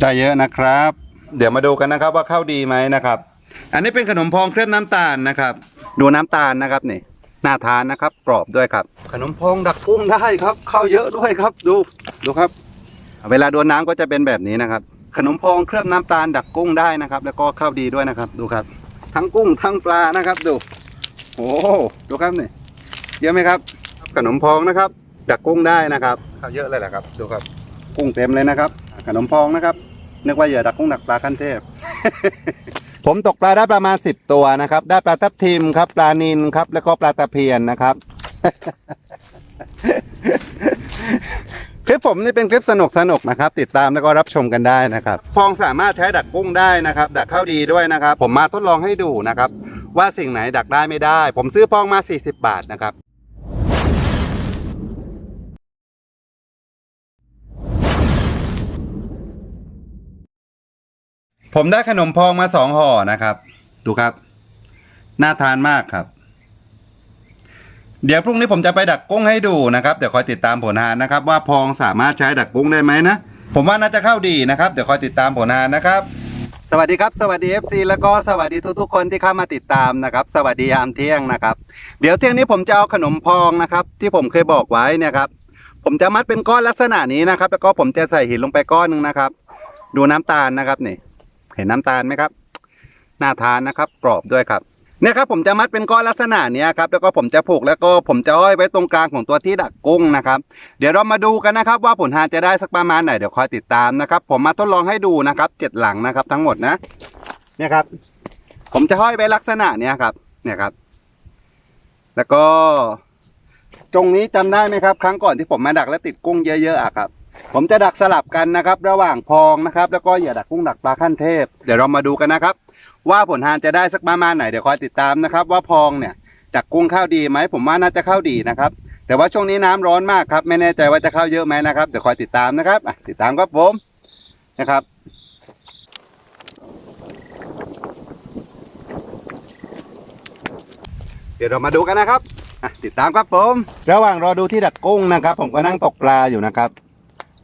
ได้เยอะนะครับ เดี๋ยวมาดูกันนะครับว่าเข้าดีไหมนะครับ อันนี้เป็นขนมพองเคลือบน้ำตาลนะครับ ดูน้ำตาลนะครับนี่น่าทานนะครับ กรอบด้วยครับ ขนมพองดักกุ้งได้ครับเข้าเยอะด้วยครับ ดูดูครับ เวลาโดนน้ำก็จะเป็นแบบนี้นะครับ ขนมพองเคลือบน้ำตาลดักกุ้งได้นะครับ แล้วก็เข้าดีด้วยนะครับ ดูครับ ทั้งกุ้งทั้งปลานะครับดูโอ้โหดูครับนี่เยอะไหมครับ ขนมพองนะครับ ดักกุ้งได้นะครับเข้าเยอะเลยแหละครับ ดูครับ กุ้งเต็มเลยนะครับ ขนมพองนะครับ นึกว่าเหยื่อดักกุ้งดักปลาขั้นเทพ ผมตกปลาได้ประมาณสิบตัวนะครับ ได้ปลาทับทิมครับ ปลานินครับ แล้วก็ปลาตะเพียนนะครับ คลิปผมนี่เป็นคลิปสนุกสนุกนะครับ ติดตามแล้วก็รับชมกันได้นะครับพองสามารถใช้ดักกุ้งได้นะครับ ดักเข้าดีด้วยนะครับ ผมมาทดลองให้ดูนะครับ ว่าสิ่งไหนดักได้ไม่ได้ ผมซื้อพองมา 40 บาทนะครับ ผมได้ขนมพองมาสองห่อนะครับ ดูครับ น่าทานมากครับ เดี๋ยวพรุ่งนี้ผมจะไปดักกุ้งให้ดูนะครับ เดี๋ยวคอยติดตามผลงานนะครับ ว่าพองสามารถใช้ดักกุ้งได้ไหมนะ ผมว่าน่าจะเข้าดีนะครับ เดี๋ยวคอยติดตามผลงานนะครับ สวัสดีครับ สวัสดี FC แล้วก็สวัสดีทุกๆคนที่เข้ามาติดตามนะครับ สวัสดียามเที่ยงนะครับ เดี๋ยวเที่ยงนี้ผมจะเอาขนมพองนะครับ ที่ผมเคยบอกไว้เนี่ยครับ ผมจะมัดเป็นก้อนลักษณะนี้นะครับ แล้วก็ผมจะใส่หินลงไปก้อนหนึ่งนะครับ ดูน้ำตาลนะครับนี่ เห็นน้ำตาลไหมครับน่าทานนะครับ กรอบด้วยครับเนี่ยครับผมจะมัดเป็นก้อนลักษณะเนี้ยครับแล้วก็ผมจะผูกแล้วก็ผมจะห้อยไว้ตรงกลางของตัวที่ดักกุ้งนะครับ เดี๋ยวเรามาดูกันนะครับ ว่าผลทานจะได้สักประมาณไหนเดี๋ยวคอยติดตามนะครับ ผมมาทดลองให้ดูนะครับเจ็ดหลังนะครับ ทั้งหมดนะ เนี่ยครับ ผมจะห้อยไว้ลักษณะเนี้ยครับ เนี่ยครับ แล้วก็ ตรงนี้จำได้ไหมครับ ครั้งก่อนที่ผมมาดักแล้วติดกุ้งเยอะๆอะครับ ผมจะดักสลับกันนะครับ ระหว่างพองนะครับ แล้วก็อย่าดักกุ้งดักปลาขั้นเทพ เดี๋ยวเรามาดูกันนะครับ ว่าผลทานจะได้สักประมาณไหนเดี๋ยวคอยติดตามนะครับ ว่าพองเนี่ยดักกุ้งเข้าดีไหมผมว่าน่าจะเข้าดีนะครับ แต่ว่าช่วงนี้น้ำร้อนมากครับ ไม่แน่ใจว่าจะเข้าเยอะไหมนะครับเดี๋ยวคอยติดตามนะครับติดตามครับผมนะครับเดี๋ยวเรามาดูกันนะครับติดตามครับผม ระหว่างรอดูที่ดักกุ้งนะครับ ผมก็นั่งตกปลาอยู่นะครับ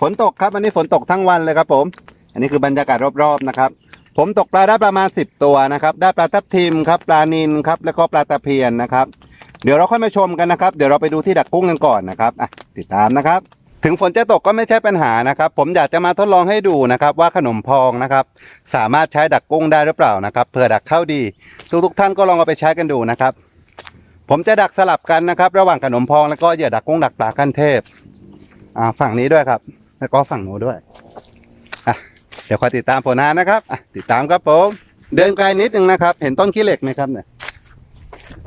ฝนตกครับวันนี้ฝนตกทั้งวันเลยครับผม อันนี้คือบรรยากาศรอบๆนะครับ ผมตกปลาได้ประมาณ 10 ตัวนะครับ ได้ปลาทับทิมครับปลานินครับแล้วก็ปลาตะเพียนนะครับ เดี๋ยวเราค่อยมาชมกันนะครับ เดี๋ยวเราไปดูที่ดักกุ้งกันก่อนนะครับอะติดตามนะครับ ถึงฝนจะตกก็ไม่ใช่ปัญหานะครับ ผมอยากจะมาทดลองให้ดูนะครับ ว่าขนมพองนะครับ สามารถใช้ดักกุ้งได้หรือเปล่านะครับเผื่อดักเข้าดี ทุกๆท่านก็ลองเอาไปใช้กันดูนะครับ ผมจะดักสลับกันนะครับ ระหว่างขนมพองแล้วก็เหยื่อดักกุ้งดักปลาขั้นเทพอ่าฝั่งนี้ด้วยครับ แล้วก็ฝั่งโน้นด้วยอะเดี๋ยวคอยติดตามผลงานนะครับอะติดตามครับผมเดินไกลนิดนึงนะครับ เห็นต้นขี้เหล็กไหมครับเนี่ย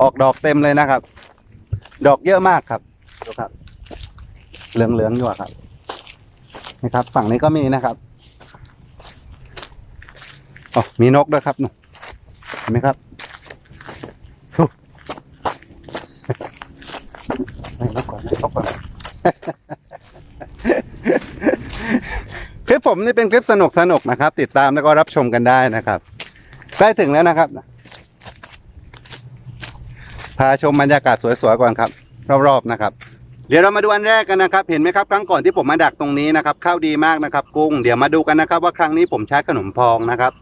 ออกดอกเต็มเลยนะครับ ดอกเยอะมากครับดูครับ เหลืองเหลืองๆอยู่ครับนะครับ ฝั่งนี้ก็มีนะครับอ๋อมีนกด้วยครับเห็นไหมครับให้นกก่อนให้นกก่อน คลิป ผมนี่เป็นคลิปสนุกสนุกนะครับ ติดตามแล้วก็รับชมกันได้นะครับใกล้ถึงแล้วนะครับ พาชมบรรยากาศสวยๆก่อนครับรอบๆนะครับ เดี๋ยวเรามาดูอันแรกกันนะครับ เห็นไหมครับครั้งก่อนที่ผมมาดักตรงนี้นะครับเข้าดีมากนะครับ กุ้งเดี๋ยวมาดูกันนะครับ ว่าครั้งนี้ผมใช้ขนมพองนะครับ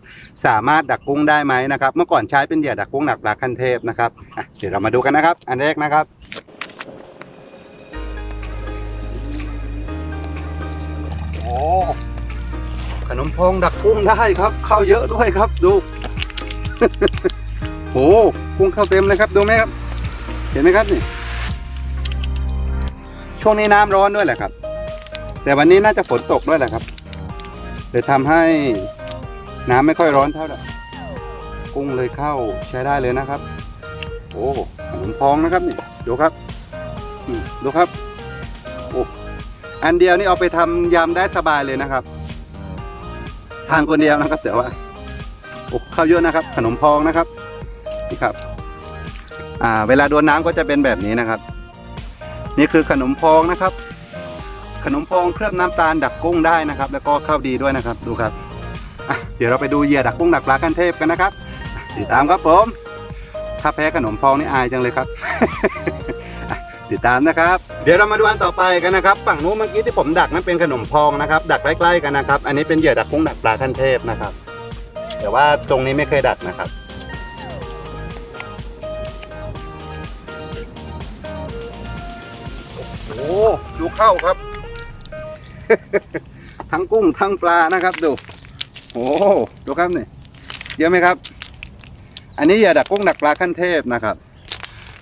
สามารถดักกุ้งได้ไหมนะครับ เมื่อก่อนใช้เป็นเหยื่อดักกุ้งดักปลาขั้นเทพนะครับเดี๋ยวเรามาดูกันนะครับ อันแรกนะครับโอ้ ขนมพองดักกุ้งได้ครับ ข้าวเยอะด้วยครับดู โอ้กุ้งเข้าเต็มเลยครับดูไหมครับ เห็นไหมครับนี่ ช่วงนี้น้ำร้อนด้วยแหละครับ แต่วันนี้น่าจะฝนตกด้วยแหละครับเลยทำให้น้ำไม่ค่อยร้อนเท่าไหร่กุ้งเลยเข้าใช้ได้เลยนะครับ โอ้ขนมพองนะครับนี่ดูครับดูครับโอ้อันเดียวนี่เอาไปทำยำได้สบายเลยนะครับ ทานคนเดียวนะครับ แต่ว่าโอ้ข้าวเยอะนะครับ ขนมพองนะครับนี่ครับ อ่า เวลาโดนน้ำก็จะเป็นแบบนี้นะครับ นี่คือขนมพองนะครับ ขนมพองเคลือบน้ำตาลดักกุ้งได้นะครับ แล้วก็เข้าดีด้วยนะครับ ดูครับเดี๋ยวเราไปดูเหยื่อดักกุ้งดักปลาขั้นเทพกันนะครับติดตามครับผม ถ้าแพ้ขนมพองนี่อายจังเลยครับ ติดตามนะครับ เดี๋ยวเรามาดูอันต่อไปกันนะครับ ฝั่งนู้นเมื่อกี้ที่ผมดักนั้นเป็นขนมพองนะครับ ดักใกล้ๆกันนะครับ อันนี้เป็นเหยื่อดักกุ้งดักปลาขั้นเทพนะครับ แต่ว่าตรงนี้ไม่เคยดักนะครับ โอ้ดูเข้าครับ ทั้งกุ้งทั้งปลานะครับดูโอ้ดูครับนี่เยอะไหมครับ อันนี้อย่าดักกุ้งดักปลาขั้นเทพนะครับ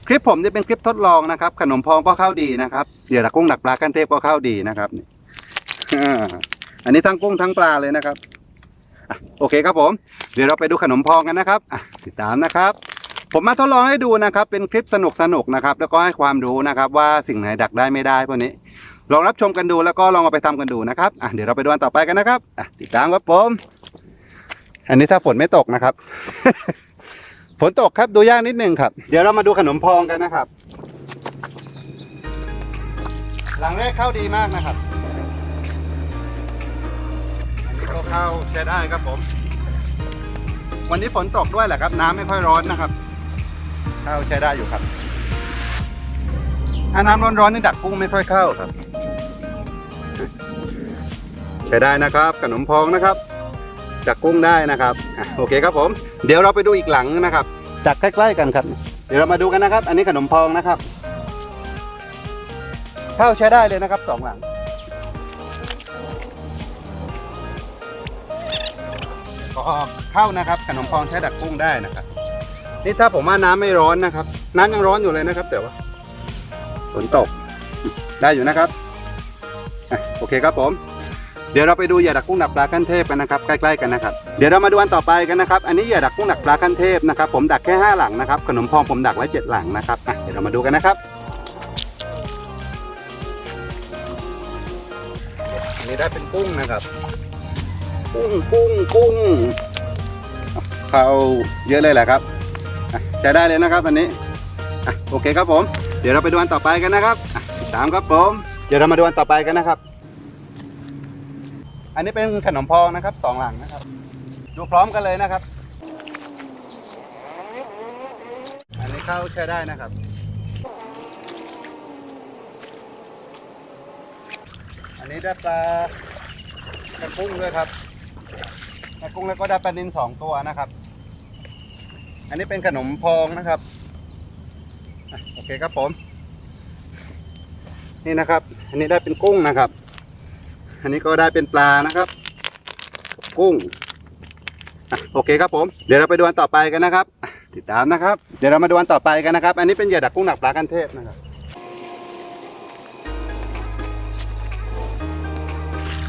คลิปผมจะเป็นคลิปทดลองนะครับ ขนมพองก็เข้าดีนะครับอย่าดักกุ้งดักปลาขั้นเทพก็เข้าดีนะครับนี่อันนี้ทั้งกุ้งทั้งปลาเลยนะครับอโอเคครับผม เดี๋ยวเราไปดูขนมพองกันนะครับติดตามนะครับ ผมมาทดลองให้ดูนะครับ เป็นคลิปสนุกสนุกๆนะครับ แล้วก็ให้ความรู้นะครับ ว่าสิ่งไหนดักได้ไม่ได้พวกนี้ ลองรับชมกันดูแล้วก็ลองเอาไปทำกันดูนะครับอะเดี๋ยวเราไปดูอันต่อไปกันนะครับอติดตามครับผม อันนี้ถ้าฝนไม่ตกนะครับ ฝนตกครับดูยากนิดนึงครับ เดี๋ยวเรามาดูขนมพองกันนะครับ หลังแรกเข้าดีมากนะครับ อันนี้ก็เข้าใช้ได้ครับผม วันนี้ฝนตกด้วยแหละครับ น้ำไม่ค่อยร้อนนะครับ เข้าใช้ได้อยู่ครับ ถ้าน้ำร้อนๆนี่ดักกุ้งไม่ค่อยเข้าครับ ใช้ได้นะครับ ขนมพองนะครับดักกุ้งได้นะครับ โอเคครับผม เดี๋ยวเราไปดูอีกหลังนะครับดักใกล้ๆกันครับ เดี๋ยวเรามาดูกันนะครับ อันนี้ขนมพองนะครับเข้าใช้ได้เลยนะครับสองหลัง ก็เข้านะครับ ขนมพองใช้ดักกุ้งได้นะครับ นี่ถ้าผมว่าน้ำไม่ร้อนนะครับ น้ำยังร้อนอยู่เลยนะครับแต่ว่าฝนตกได้อยู่นะครับอะโอเคครับผมเดี๋ยวเราไปดูเหยื่อดักกุ้งดักปลาขั้นเทพกันนะครับใกล้ๆกันนะครับเดี๋ยวเรามาดูอันต่อไปกันนะครับอันนี้เหยื่อดักกุ้งดักปลาขั้นเทพนะครับผมดักแค่ห้าหลังนะครับขนมพองผมดักไว้เจ็ดหลังนะครับอะเดี๋ยวเรามาดูกันนะครับอันนี้ได้เป็นกุ้งนะครับ กุ้งกุ้งกุ้งเขาเยอะเลยแหละครับอะใช้ได้เลยนะครับอันนี้อะโอเคครับผม เดี๋ยวเราไปดูอันต่อไปกันนะครับอะติดตามครับผม เดี๋ยวเรามาดูอันต่อไปกันนะครับ อันนี้เป็นขนมพองนะครับสองหลังนะครับ ดูพร้อมกันเลยนะครับ อันนี้เข้าใช้ได้นะครับ อันนี้ได้ปลากระกุ้งด้วยครับกระกุ้งแล้วก็ได้ปลานินสองตัวนะครับ อันนี้เป็นขนมพองนะครับโอเคครับผม นี่นะครับ อันนี้ได้เป็นกุ้งนะครับ อันนี้ก็ได้เป็นปลานะครับกุ้งอโอเคครับผม เดี๋ยวเราไปดูอันต่อไปกันนะครับ ติดตามนะครับ เดี๋ยวเรามาดูอันต่อไปกันนะครับ อันนี้เป็นเหยื่อดักกุ้งหนักปลากันเทพนะครับ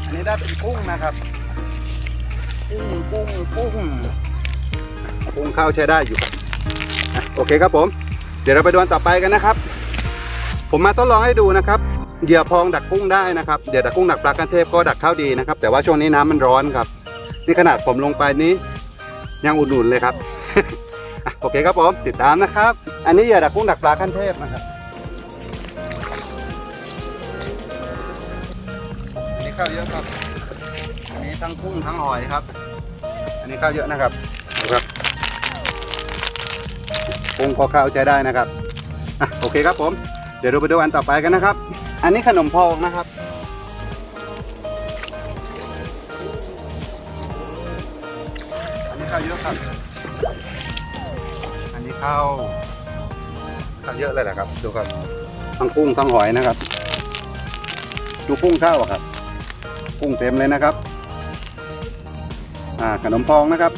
อันนี้ได้เป็นกุ้งนะครับกุ้งกุ้งกุ้งกุ้งเข้าใช้ได้อยู่อโอเคครับผม เดี๋ยวเราไปดูอันต่อไปกันนะครับ ผมมาทดลองให้ดูนะครับ เหยื่อพองดักกุ้งได้นะครับเหยื่อดักกุ้งดักปลากันเทพก็ดักเข้าดีนะครับ แต่ว่าช่วงนี้น้ำมันร้อนครับ นี่ขนาดผมลงไปนี้ ยังอุ่นๆเลยครับโอเคครับผมติดตามนะครับ อันนี้เหยื่อดักกุ้งดักปลาขั้นเทพนะครับอันนี้ข้าวเยอะครับอันนี้ทั้งกุ้งทั้งหอยครับ อันนี้ข้าวเยอะนะครับดูครับกุ้งก็ข้าวใช้ได้นะครับอะโอเคครับผมเดี๋ยวเราไปดูอันต่อไปกันนะครับ อันนี้ขนมพองนะครับ อันนี้ข้าวเยอะครับ อันนี้ข้าวข้าวเยอะเลยแหละครับ ดูครับ ทั้งกุ้งทั้งหอยนะครับ ดูกุ้งข้าวอะครับ กุ้งเต็มเลยนะครับ อ่าขนมพองนะครับ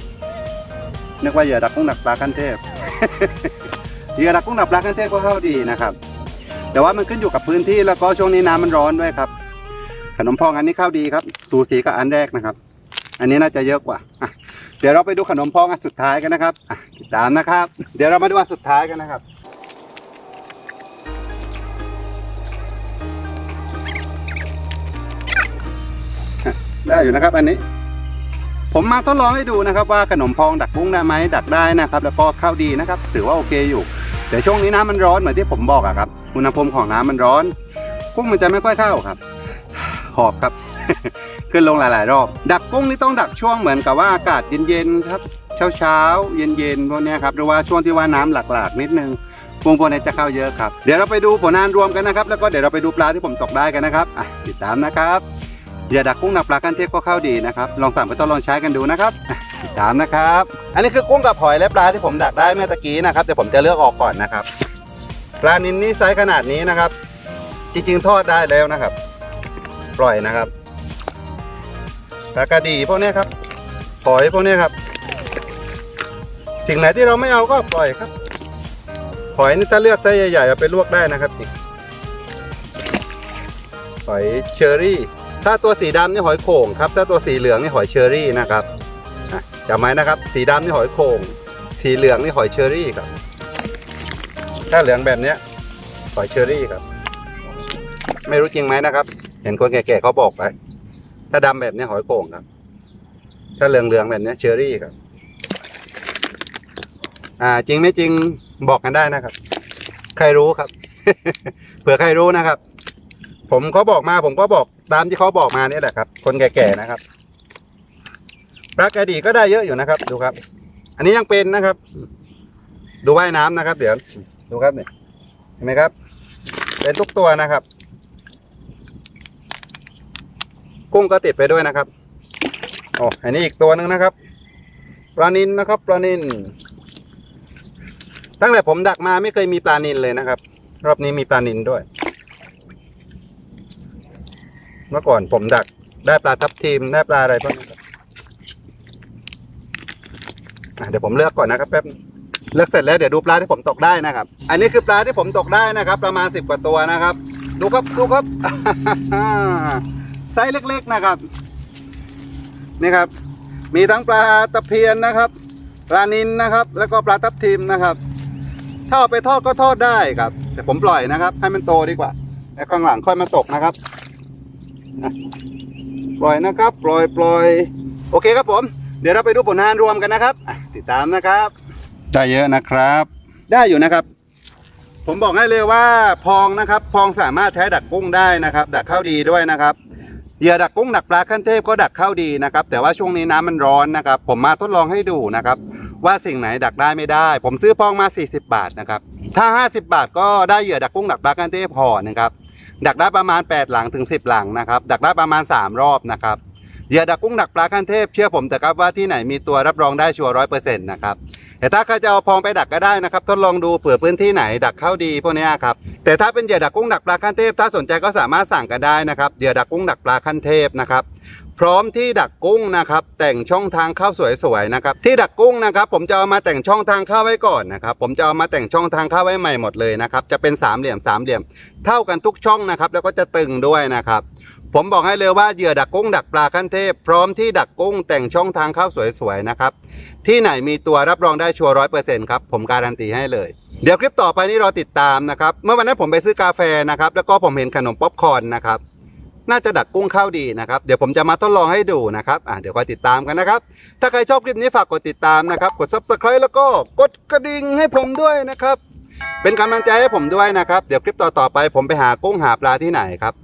นึกว่าเหยื่อดักกุ้งดักปลาขั้นเทพ เหยื่อดักกุ้งดักปลาขั้นเทพก็เข้าดีนะครับ แต่ว่ามันขึ้นอยู่กับพื้นที่แล้วก็ช่วงนี้น้ำมันร้อนด้วยครับ ขนมพองอันนี้ข้าวดีครับ สูสีกับอันแรกนะครับ อันนี้น่าจะเยอะกว่าเดี๋ยวเราไปดูขนมพองอันสุดท้ายกันนะครับติดตามนะครับ เดี๋ยวเรามาดูอันสุดท้ายกันนะครับได้อยู่นะครับ อันนี้ ผมมาทดลองให้ดูนะครับ ว่าขนมพองดักกุ้งได้ไหมดักได้นะครับ แล้วก็ข้าวดีนะครับ ถือว่าโอเคอยู่แต่ช่วงนี้น้ำมันร้อนเหมือนที่ผมบอกอะครับ อุณหภูมิของน้ำมันร้อนกุ้งมันจะไม่ค่อยเข้าครับ หอบครับ ขึ้นลงหลาย ๆ รอบ ดักกุ้งนี่ต้องดักช่วงเหมือนกับว่าอากาศเย็น ๆ ครับเช้าๆเย็นๆพวกนี้ครับหรือว่าช่วงที่ว่าน้ำหลากๆนิดนึงกุ้งพวกนี้จะเข้าเยอะครับ เดี๋ยวเราไปดูผลงานรวมกันนะครับ แล้วก็เดี๋ยวเราไปดูปลาที่ผมตกได้กันนะครับติดตามนะครับเหยื่อดักกุ้งหนักปลาขั้นเทพก็เข้าดีนะครับ ลองสั่งไปทดลองใช้กันดูนะครับติดตามนะครับ อันนี้คือกุ้งกับหอยและปลาที่ผมดักได้เมื่อตะกี้นะครับเดี๋ยวผมจะเลือกออกก่อนนะครับ ปลานินนี่ไซส์ขนาดนี้นะครับ จริงๆทอดได้แล้วนะครับ ปล่อยนะครับปลากระดีพวกนี้ครับหอยพวกนี้ครับ สิ่งไหนที่เราไม่เอาก็ปล่อยครับหอยนี่ถ้าเลือกไซส์ใหญ่ๆเอาไปลวกได้นะครับนี่หอยเชอรี่ ถ้าตัวสีดำนี่หอยโข่งครับ ถ้าตัวสีเหลืองนี่หอยเชอรี่นะครับจำไว้นะครับ สีดำนี่หอยโข่ง สีเหลืองนี่หอยเชอรี่ครับ ถ้าเหลืองแบบเนี้ยหอยเชอรี่ครับ ไม่รู้จริงไหมนะครับ เห็นคนแก่ๆเขาบอกไป ถ้าดำแบบนี้หอยโข่งครับ ถ้าเหลืองๆแบบนี้เชอรี่ครับ อ่า จริงไม่จริงบอกกันได้นะครับ ใครรู้ครับ เผื่อใครรู้นะครับ ผมเขาบอกมา ผมก็บอกตามที่เขาบอกมาเนี่ยแหละครับ คนแก่ๆนะครับปลากระดีก็ได้เยอะอยู่นะครับ ดูครับ อันนี้ยังเป็นนะครับ ดูว่ายน้ำนะครับ เดี๋ยว ดูครับเนี่ยเห็นไหมครับ เป็นทุกตัวนะครับ กุ้งก็ติดไปด้วยนะครับโอ้อันนี้อีกตัวหนึ่งนะครับปลานินนะครับปลานินตั้งแต่ผมดักมาไม่เคยมีปลานินเลยนะครับ รอบนี้มีปลานินด้วย เมื่อก่อนผมดักได้ปลาทับทิมได้ปลาอะไรบ้างนะครับอะเดี๋ยวผมเลือกก่อนนะครับแป๊บนึง เลือกเสร็จแล้วเดี๋ยวดูปลาที่ผมตกได้นะครับ อันนี้คือปลาที่ผมตกได้นะครับ ประมาณสิบกว่าตัวนะครับ ดูครับดูครับไซส์เล็ก ๆนะครับ นี่ครับ มีทั้งปลาตะเพียนนะครับปลานินนะครับ แล้วก็ปลาทับทิมนะครับ ถ้าเอาไปทอดก็ทอดได้ครับ แต่ผมปล่อยนะครับ ให้มันโตดีกว่าแล้วข้างหลังค่อยมาตกนะครับปล่อยนะครับ ปล่อยปล่อยโอเคครับผม เดี๋ยวเราไปดูผลงานรวมกันนะครับ ติดตามนะครับ ได้เยอะนะครับ ได้อยู่นะครับ ผมบอกให้เลยว่าพองนะครับพองสามารถใช้ดักกุ้งได้นะครับ ดักเข้าดีด้วยนะครับเหยื่อดักกุ้งดักปลาขั้นเทพก็ดักเข้าดีนะครับ แต่ว่าช่วงนี้น้ำมันร้อนนะครับ ผมมาทดลองให้ดูนะครับ ว่าสิ่งไหนดักได้ไม่ได้ ผมซื้อพองมา 40 บาทนะครับ ถ้า 50 บาทก็ได้เหยื่อดักกุ้งดักปลาขั้นเทพห่อนะครับดักได้ประมาณ 8 หลังถึง 10 หลังนะครับ ดักได้ประมาณ 3 รอบนะครับเหยื่อดักกุ้งดักปลาขั้นเทพเชื่อผมเถอะครับว่าที่ไหนมีตัวรับรองได้ชัวร์ร้อยเปอร์เซ็นต์นะครับ แต่ถ้าใครจะเอาพองไปดักก็ได้นะครับ ทดลองดูเผื่อพื้นที่ไหนดักเข้าดีพวกนี้ครับ แต่ถ้าเป็นเหยื่อดักกุ้งดักปลาขั้นเทพ ถ้าสนใจก็สามารถสั่งกันได้นะครับเหยื่อดักกุ้งดักปลาขั้นเทพนะครับพร้อมที่ดักกุ้งนะครับแต่งช่องทางเข้าสวยๆนะครับที่ดักกุ้งนะครับผมจะเอามาแต่งช่องทางเข้าไว้ก่อนนะครับผมจะเอามาแต่งช่องทางเข้าไว้ใหม่หมดเลยนะครับจะเป็นสามเหลี่ยมสามเหลี่ยม เท่ากันทุกช่องนะครับแล้วก็จะตึงด้วยนะครับ ผมบอกให้เลยว่าเหยื่อดักกุ้งดักปลาขั้นเทพ พร้อมที่ดักกุ้งแต่งช่องทางเข้าสวยๆนะครับ ที่ไหนมีตัวรับรองได้ชัวร์ร้อยเปอร์เซ็นต์ครับผมการันตีให้เลย เดี๋ยวคลิปต่อไปนี้รอติดตามนะครับ เมื่อวันนั้นผมไปซื้อกาแฟนะครับ แล้วก็ผมเห็นขนมป๊อปคอร์นนะครับ น่าจะดักกุ้งเข้าดีนะครับ เดี๋ยวผมจะมาทดลองให้ดูนะครับอะเดี๋ยวคอยติดตามกันนะครับ ถ้าใครชอบคลิปนี้ฝากกดติดตามนะครับกด subscribe แล้วก็กดกระดิ่งให้ผมด้วยนะครับเป็นกำลังใจให้ผมด้วยนะครับ เดี๋ยวคลิปต่อๆไป ผมไปหากุ้งหาปลาที่ไหนครับ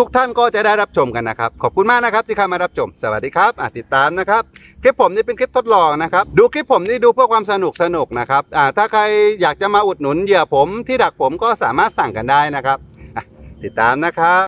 ทุกๆท่านก็จะได้รับชมกันนะครับ ขอบคุณมากนะครับที่เข้ามารับชม สวัสดีครับติดตามนะครับ คลิปผมนี่เป็นคลิปทดลองนะครับ ดูคลิปผมนี่ดูเพื่อความสนุกสนุกนะครับถ้าใครอยากจะมาอุดหนุนเหยื่อผมที่ดักผมก็สามารถสั่งกันได้นะครับ ติดตามนะครับ